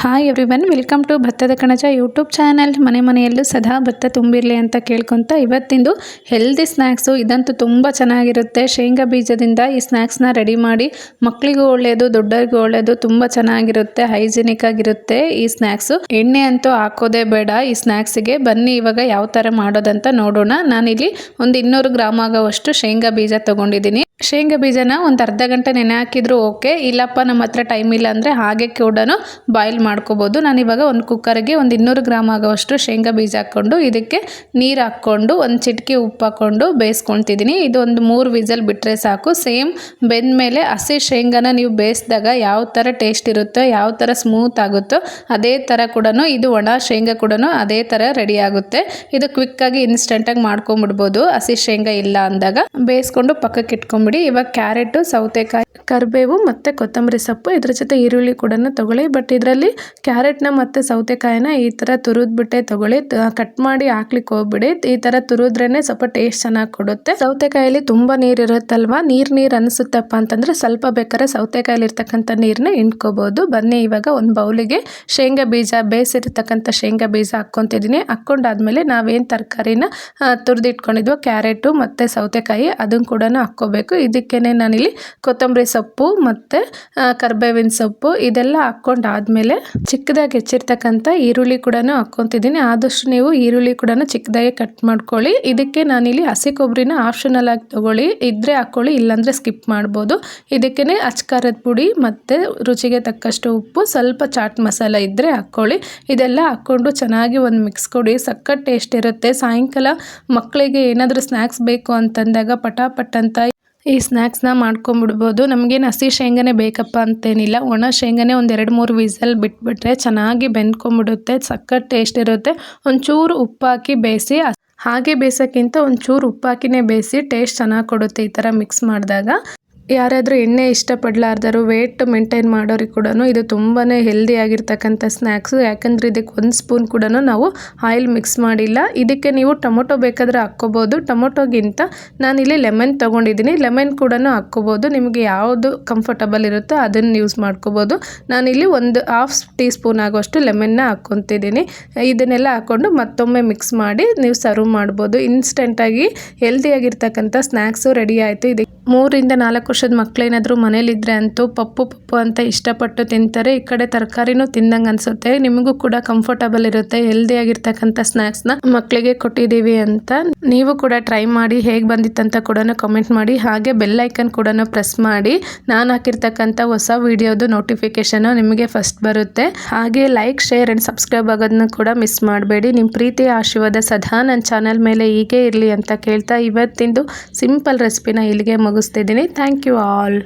Hi everyone welcome to ಭತ್ತದ ಕಣಜ YouTube channel ಮನೆ ಮನೆಯಲ್ಲೂ ಸದಾ ಭತ್ತ ತುಂಬಿರಲಿ ಅಂತ ಕೇಳ್ಕೊತ ಇವತ್ತಿಂದು ಹೆಲ್ದಿ ಸ್ನ್ಯಾಕ್ಸು ಇದಂತೂ ತುಂಬ ಚೆನ್ನಾಗಿರುತ್ತೆ. ಶೇಂಗಾ ಬೀಜದಿಂದ ಈ ಸ್ನ್ಯಾಕ್ಸ್ನ ರೆಡಿ ಮಾಡಿ ಮಕ್ಕಳಿಗೂ ಒಳ್ಳೆಯದು ದೊಡ್ಡರಿಗೂ ಒಳ್ಳೆಯದು ತುಂಬ ಚೆನ್ನಾಗಿರುತ್ತೆ ಹೈಜಿನಿಕ್ ಆಗಿರುತ್ತೆ ಈ ಸ್ನ್ಯಾಕ್ಸು ಎಣ್ಣೆ ಅಂತೂ ಹಾಕೋದೇ ಬೇಡ. ಈ ಸ್ನ್ಯಾಕ್ಸಿಗೆ ಬನ್ನಿ ಇವಾಗ ಯಾವ ಥರ ಮಾಡೋದಂತ ನೋಡೋಣ. ನಾನಿಲ್ಲಿ ಒಂದು ಇನ್ನೂರು ಗ್ರಾಮ್ ಆಗೋವಷ್ಟು ಶೇಂಗಾ ಬೀಜ ತೊಗೊಂಡಿದ್ದೀನಿ. ಶೇಂಗಾ ಬೀಜನ ಒಂದು ಅರ್ಧ ಗಂಟೆ ನೆನೆ ಹಾಕಿದ್ರು ಓಕೆ ಇಲ್ಲಪ್ಪ ನಮ್ಮ ಹತ್ರ ಟೈಮ್ ಇಲ್ಲ ಅಂದರೆ ಹಾಗೆ ಕೂಡ ಬಾಯ್ಲ್ ಮಾಡ್ಕೋಬೋದು. ನಾನು ಇವಾಗ ಒಂದು ಕುಕ್ಕರ್ಗೆ ಒಂದು ಇನ್ನೂರು ಗ್ರಾಮ್ ಆಗೋವಷ್ಟು ಶೇಂಗಾ ಬೀಜ ಹಾಕ್ಕೊಂಡು ಇದಕ್ಕೆ ನೀರು ಹಾಕ್ಕೊಂಡು ಒಂದು ಚಿಟಕಿ ಉಪ್ಪು ಹಾಕ್ಕೊಂಡು ಬೇಯಿಸ್ಕೊಳ್ತಿದ್ದೀನಿ ಇದು ಒಂದು ಮೂರು ವಿಸಲ್ ಬಿಟ್ಟರೆ ಸಾಕು. ಸೇಮ್ ಬೆಂದ ಮೇಲೆ ಹಸಿ ಶೇಂಗಾನ ನೀವು ಬೇಯಿಸಿದಾಗ ಯಾವ ಥರ ಟೇಸ್ಟ್ ಇರುತ್ತೋ, ಯಾವ ಥರ ಸ್ಮೂತ್ ಆಗುತ್ತೋ, ಅದೇ ಥರ ಕೂಡ ಇದು ಒಣ ಶೇಂಗಾ ಕೂಡ ಅದೇ ಥರ ರೆಡಿ ಆಗುತ್ತೆ. ಇದು ಕ್ವಿಕ್ಕಾಗಿ ಇನ್ಸ್ಟೆಂಟಾಗಿ ಮಾಡ್ಕೊಂಬಿಡ್ಬೋದು. ಹಸಿ ಶೇಂಗಾ ಇಲ್ಲ ಅಂದಾಗ ಬೇಯಿಸ್ಕೊಂಡು ಪಕ್ಕಕ್ಕೆ ಇಟ್ಕೊಂಬಿಡಿ. ಇವಾಗ ಕ್ಯಾರೆಟು, ಸೌತೆಕಾಯಿ ಕರಿಬೇವು ಮತ್ತು ಕೊತ್ತಂಬರಿ ಸೊಪ್ಪು. ಇದ್ರ ಜೊತೆ ಈರುಳ್ಳಿ ಕೂಡ ತೊಗೊಳ್ಳಿ. ಬಟ್ ಇದರಲ್ಲಿ ಕ್ಯಾರೆಟ್ನ ಮತ್ತು ಸೌತೆಕಾಯಿನ ಈ ಥರ ತುರಿದ್ಬಿಟ್ಟೆ ತೊಗೊಳ್ಳಿ. ಕಟ್ ಮಾಡಿ ಹಾಕ್ಲಿಕ್ಕೆ ಹೋಗ್ಬಿಡಿ. ಈ ಥರ ತುರಿದ್ರೇ ಸ್ವಲ್ಪ ಟೇಸ್ಟ್ ಚೆನ್ನಾಗಿ ಕೊಡುತ್ತೆ. ಸೌತೆಕಾಯಲ್ಲಿ ತುಂಬ ನೀರು ಇರುತ್ತಲ್ವಾ? ನೀರು ನೀರು ಅನಿಸುತ್ತಪ್ಪ ಅಂತಂದರೆ ಸ್ವಲ್ಪ ಬೇಕಾದ್ರೆ ಸೌತೆಕಾಯಲ್ಲಿ ಇರ್ತಕ್ಕಂಥ ನೀರನ್ನ ಹಿಂಡ್ಕೋಬೋದು. ಬನ್ನಿ ಇವಾಗ ಒಂದು ಬೌಲಿಗೆ ಶೇಂಗಾ ಬೀಜ, ಬೇಯಿಸಿರ್ತಕ್ಕಂಥ ಶೇಂಗಾ ಬೀಜ ಹಾಕ್ಕೊತಿದ್ದೀನಿ. ಹಾಕ್ಕೊಂಡಾದ್ಮೇಲೆ ನಾವೇನು ತರಕಾರಿನ ತುರಿದಿಟ್ಕೊಂಡಿದ್ವೋ ಕ್ಯಾರೆಟು ಮತ್ತು ಸೌತೆಕಾಯಿ ಅದನ್ನು ಕೂಡ ಹಾಕ್ಕೋಬೇಕು. ಇದಕ್ಕೇ ನಾನಿಲ್ಲಿ ಕೊತ್ತಂಬರಿ ಮತ್ತು ಕರ್ಬೇವಿನ ಸೊಪ್ಪು ಇದೆಲ್ಲ ಹಾಕ್ಕೊಂಡಾದ್ಮೇಲೆ ಚಿಕ್ಕದಾಗಿ ಹೆಚ್ಚಿರ್ತಕ್ಕಂಥ ಈರುಳ್ಳಿ ಕೂಡ ಹಾಕ್ಕೊತಿದ್ದೀನಿ. ಆದಷ್ಟು ನೀವು ಈರುಳ್ಳಿ ಕೂಡ ಚಿಕ್ಕದಾಗಿ ಕಟ್ ಮಾಡ್ಕೊಳ್ಳಿ. ಇದಕ್ಕೆ ನಾನಿಲ್ಲಿ ಹಸಿ ಕೊಬ್ಬರಿನ ಆಪ್ಷನಲ್ ಆಗಿ ತೊಗೊಳ್ಳಿ. ಇದ್ರೆ ಹಾಕ್ಕೊಳ್ಳಿ, ಇಲ್ಲಾಂದರೆ ಸ್ಕಿಪ್ ಮಾಡ್ಬೋದು. ಇದಕ್ಕೇ ಅಚ್ಕಾರದ ಪುಡಿ ಮತ್ತು ರುಚಿಗೆ ತಕ್ಕಷ್ಟು ಉಪ್ಪು, ಸ್ವಲ್ಪ ಚಾಟ್ ಮಸಾಲ ಇದ್ದರೆ ಹಾಕ್ಕೊಳ್ಳಿ. ಇದೆಲ್ಲ ಹಾಕ್ಕೊಂಡು ಚೆನ್ನಾಗಿ ಒಂದು ಮಿಕ್ಸ್ ಕೊಡಿ. ಸಖತ್ ಟೇಸ್ಟ್ ಇರುತ್ತೆ. ಸಾಯಂಕಾಲ ಮಕ್ಕಳಿಗೆ ಏನಾದರೂ ಸ್ನ್ಯಾಕ್ಸ್ ಬೇಕು ಅಂತಂದಾಗ ಪಟಾಪಟ್ ಅಂತ ಈ ಸ್ನ್ಯಾಕ್ಸ್ನ ಮಾಡ್ಕೊಂಬಿಡ್ಬೋದು. ನಮಗೇನು ಹಸಿ ಶೇಂಗಾನೇ ಬೇಕಪ್ಪ ಅಂತೇನಿಲ್ಲ. ಒಣ ಶೇಂಗನೇ ಒಂದು ಎರಡು ಮೂರು ವಿಸಲ್ ಬಿಟ್ಬಿಟ್ರೆ ಚೆನ್ನಾಗಿ ಬೆಂದ್ಕೊಂಬಿಡುತ್ತೆ. ಸಖತ್ ಟೇಸ್ಟ್ ಇರುತ್ತೆ. ಒಂಚೂರು ಉಪ್ಪು ಹಾಕಿ ಬೇಯಿಸಿ, ಹಾಗೆ ಬೇಯಿಸೋಕ್ಕಿಂತ ಒಂಚೂರು ಉಪ್ಪು ಹಾಕಿನೇ ಬೇಯಿಸಿ ಟೇಸ್ಟ್ ಚೆನ್ನಾಗಿ ಕೊಡುತ್ತೆ ಈ ಥರ ಮಿಕ್ಸ್ ಮಾಡಿದಾಗ. ಯಾರಾದರೂ ಎಣ್ಣೆ ಇಷ್ಟಪಡಲಾರ್ದರು ವೇಟ್ ಮೇಂಟೈನ್ ಮಾಡೋರಿಗೆ ಕೂಡ ಇದು ತುಂಬಾ ಹೆಲ್ದಿ ಆಗಿರ್ತಕ್ಕಂಥ ಸ್ನ್ಯಾಕ್ಸು ಯಾಕಂದರೆ ಇದಕ್ಕೆ ಒಂದು ಸ್ಪೂನ್ ಕೂಡ ನಾವು ಆಯಿಲ್ ಮಿಕ್ಸ್ ಮಾಡಿಲ್ಲ. ಇದಕ್ಕೆ ನೀವು ಟೊಮೊಟೊ ಬೇಕಾದರೆ ಹಾಕ್ಕೋಬೋದು. ಟೊಮೊಟೊಗಿಂತ ನಾನಿಲ್ಲಿ ಲೆಮನ್ ತೊಗೊಂಡಿದ್ದೀನಿ. ಲೆಮನ್ ಕೂಡ ಹಾಕ್ಕೋಬೋದು. ನಿಮಗೆ ಯಾವುದು ಕಂಫರ್ಟಬಲ್ ಇರುತ್ತೋ ಅದನ್ನು ಯೂಸ್ ಮಾಡ್ಕೋಬೋದು. ನಾನಿಲ್ಲಿ ಒಂದು ಹಾಫ್ ಟೀ ಸ್ಪೂನ್ ಆಗೋಷ್ಟು ಲೆಮನ್ನ ಹಾಕ್ಕೊತಿದ್ದೀನಿ. ಇದನ್ನೆಲ್ಲ ಹಾಕ್ಕೊಂಡು ಮತ್ತೊಮ್ಮೆ ಮಿಕ್ಸ್ ಮಾಡಿ ನೀವು ಸರ್ವ್ ಮಾಡ್ಬೋದು. ಇನ್ಸ್ಟೆಂಟಾಗಿ ಹೆಲ್ದಿಯಾಗಿರ್ತಕ್ಕಂಥ ಸ್ನ್ಯಾಕ್ಸು ರೆಡಿ ಆಯಿತು. ಇದಕ್ಕೆ ಮೂರಿಂದ ನಾಲ್ಕು ವರ್ಷದ ಮಕ್ಕಳೇನಾದರೂ ಮನೇಲಿದ್ದರೆ ಅಂತೂ ಪಪ್ಪು ಪಪ್ಪು ಅಂತ ಇಷ್ಟಪಟ್ಟು ತಿಂತಾರೆ, ಈ ಕಡೆ ತರಕಾರಿನೂ ತಿಂದಂಗೆ ಅನಿಸುತ್ತೆ. ನಿಮಗೂ ಕೂಡ ಕಂಫರ್ಟಬಲ್ ಇರುತ್ತೆ ಹೆಲ್ದಿ ಆಗಿರ್ತಕ್ಕಂಥ ಸ್ನ್ಯಾಕ್ಸ್ನ ಮಕ್ಕಳಿಗೆ ಕೊಟ್ಟಿದ್ದೀವಿ ಅಂತ ನೀವು ಕೂಡ ಟ್ರೈ ಮಾಡಿ ಹೇಗೆ ಬಂದಿತ್ತಂತ ಕೂಡ ಕಮೆಂಟ್ ಮಾಡಿ, ಹಾಗೆ ಬೆಲ್ ಐಕನ್ ಕೂಡ ಪ್ರೆಸ್ ಮಾಡಿ. ನಾನು ಹಾಕಿರ್ತಕ್ಕಂಥ ಹೊಸ ವಿಡಿಯೋದು ನೋಟಿಫಿಕೇಶನ್ ನಿಮಗೆ ಫಸ್ಟ್ ಬರುತ್ತೆ. ಹಾಗೆ ಲೈಕ್ ಶೇರ್ ಆ್ಯಂಡ್ ಸಬ್ಸ್ಕ್ರೈಬ್ ಆಗೋದನ್ನ ಕೂಡ ಮಿಸ್ ಮಾಡಬೇಡಿ. ನಿಮ್ಮ ಪ್ರೀತಿ ಆಶೀರ್ವಾದ ಸದಾ ನನ್ನ ಚಾನಲ್ ಮೇಲೆ ಹೀಗೆ ಇರಲಿ ಅಂತ ಕೇಳ್ತಾ ಇವತ್ತಿಂದು ಸಿಂಪಲ್ ರೆಸಿಪಿನ ಇಲ್ಲಿಗೆ ಮುಗಿಸ್ತಿದ್ದೀನಿ ಥ್ಯಾಂಕ್ ಯು ಆಲ್